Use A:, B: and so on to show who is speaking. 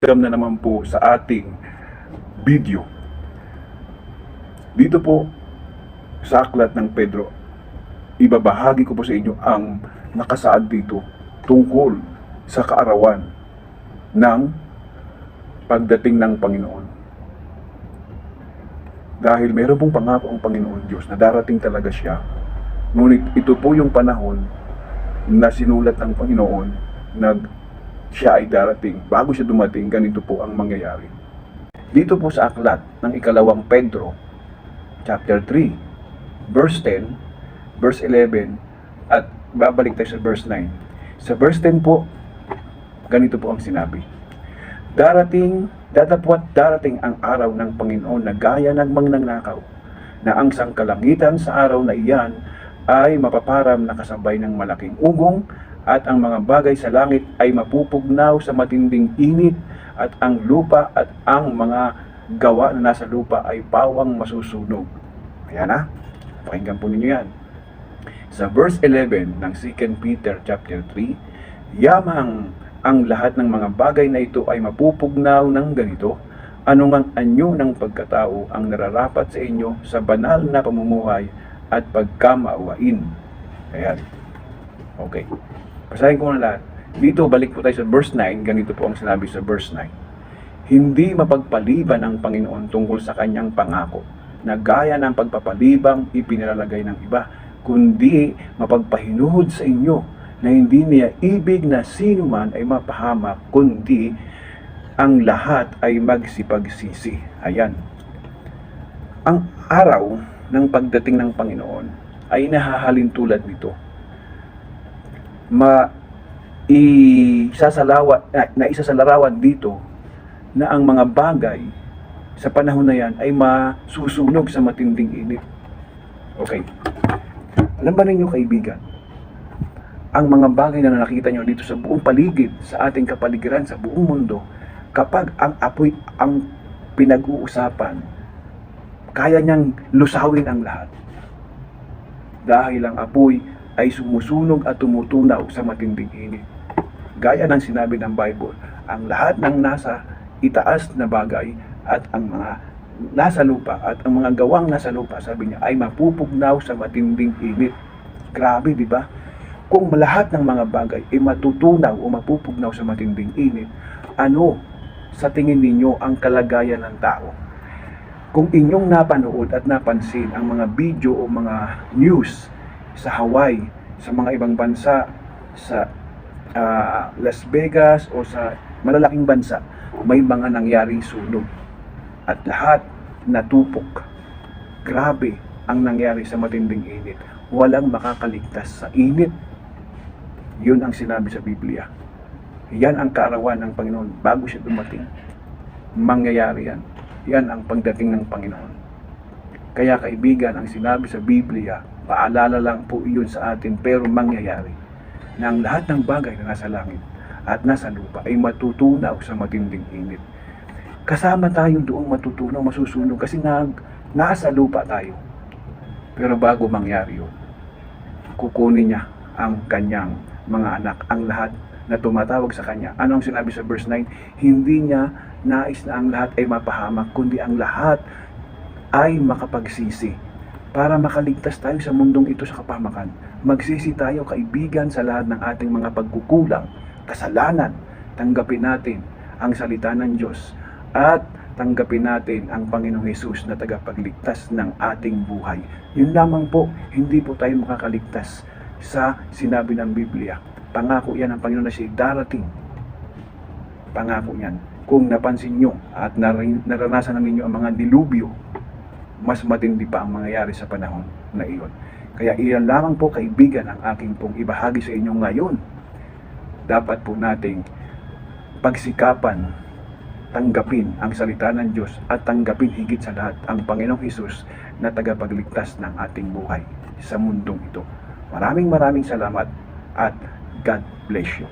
A: Welcome na naman po sa ating video. Dito po sa aklat ng Pedro, ibabahagi ko po sa inyo ang nakasaad dito tungkol sa kaarawan ng pagdating ng Panginoon. Dahil meron pong pangako ang Panginoon Diyos na darating talaga siya. Ngunit ito po yung panahon na sinulat ng Panginoon na siya ay darating. Bago siya dumating, ganito po ang mangyayari. Dito po sa aklat ng ikalawang Pedro, chapter 3, verse 10, verse 11, at babalik tayo sa verse 9. Sa verse 10 po, ganito po ang sinabi. Darating, datapwat darating ang araw ng Panginoon na gaya ng mangnanakaw, na ang sangkalangitan sa araw na iyan ay mapaparam na kasabay ng malaking ugong at ang mga bagay sa langit ay mapupugnaw sa matinding init at ang lupa at ang mga gawa na nasa lupa ay pawang masusunog. Ayan na. Pakinggan po ninyo yan. Sa verse 11 ng 2 Peter chapter 3, Yamang ang lahat ng mga bagay na ito ay mapupugnaw ng ganito, anumang anyo ng pagkatao ang nararapat sa inyo sa banal na pamumuhay at pagkamaawain. Ayan. Okay. Basahin ko na lahat. Dito, balik po tayo sa verse 9. Ganito po ang sinabi sa verse 9. Hindi mapagpaliban ang Panginoon tungkol sa kanyang pangako na gaya ng pagpapalibang ipinilalagay ng iba, kundi mapagpahinuhod sa inyo na hindi niya ibig na sino man ay mapahamak, kundi ang lahat ay magsipagsisi. Ayan. Ang araw ng pagdating ng Panginoon ay nahahalin tulad nito ma isasalawa na, na isasalarawan dito na ang mga bagay sa panahon na yan ay masusunog sa matinding init. Okay. Alam ba ninyo kaibigan, ang mga bagay na nakita nyo dito sa buong paligid, sa ating kapaligiran, sa buong mundo, kapag ang apoy ang pinag-uusapan, kaya niyang lusawin ang lahat. Dahil ang apoy ay sumusunog at tumutunaw sa matinding init. Gaya ng sinabi ng Bible, ang lahat ng nasa itaas na bagay at ang mga nasa lupa at ang mga gawang nasa lupa, sabi niya, ay mapupugnaw sa matinding init. Grabe, di ba? Kung lahat ng mga bagay ay matutunaw o mapupugnaw sa matinding init, ano sa tingin ninyo ang kalagayan ng tao? Kung inyong napanood at napansin ang mga video o mga news sa Hawaii, sa mga ibang bansa, sa ah, Las Vegas o sa malalaking bansa, may mga nangyaring sunog. At lahat natupok. Grabe ang nangyari sa matinding init. Walang makakaligtas sa init. Yun ang sinabi sa Biblia. Yan ang kaarawan ng Panginoon bago siya dumating. Mangyayari yan. Yan ang pagdating ng Panginoon. Kaya kaibigan, ang sinabi sa Biblia, paalala lang po iyon sa atin pero mangyayari na ang lahat ng bagay na nasa langit at nasa lupa ay matutunaw sa matinding init. Kasama tayo doong matutunaw, masusunog kasi nag, nasa lupa tayo. Pero bago mangyari yun, kukunin niya ang kanyang mga anak, ang lahat na tumatawag sa kanya. Ano ang sinabi sa verse 9? Hindi niya nais na ang lahat ay mapahamak, kundi ang lahat ay makapagsisi para makaligtas tayo sa mundong ito sa kapamakan. Magsisi tayo kaibigan sa lahat ng ating mga pagkukulang, kasalanan. Tanggapin natin ang salita ng Diyos at tanggapin natin ang Panginoong Hesus na tagapagligtas ng ating buhay. Yun lamang po, hindi po tayo makakaligtas sa sinabi ng Biblia. Pangako yan ng Panginoon na siya darating. Pangako yan. Kung napansin nyo at naranasan na ang mga dilubyo, mas matindi pa ang mangyayari sa panahon na iyon. Kaya iyan lamang po kaibigan ang aking pong ibahagi sa inyo ngayon. Dapat po nating pagsikapan, tanggapin ang salita ng Diyos at tanggapin higit sa lahat ang Panginoong Hesus na tagapagligtas ng ating buhay sa mundong ito. Maraming maraming salamat at God bless you.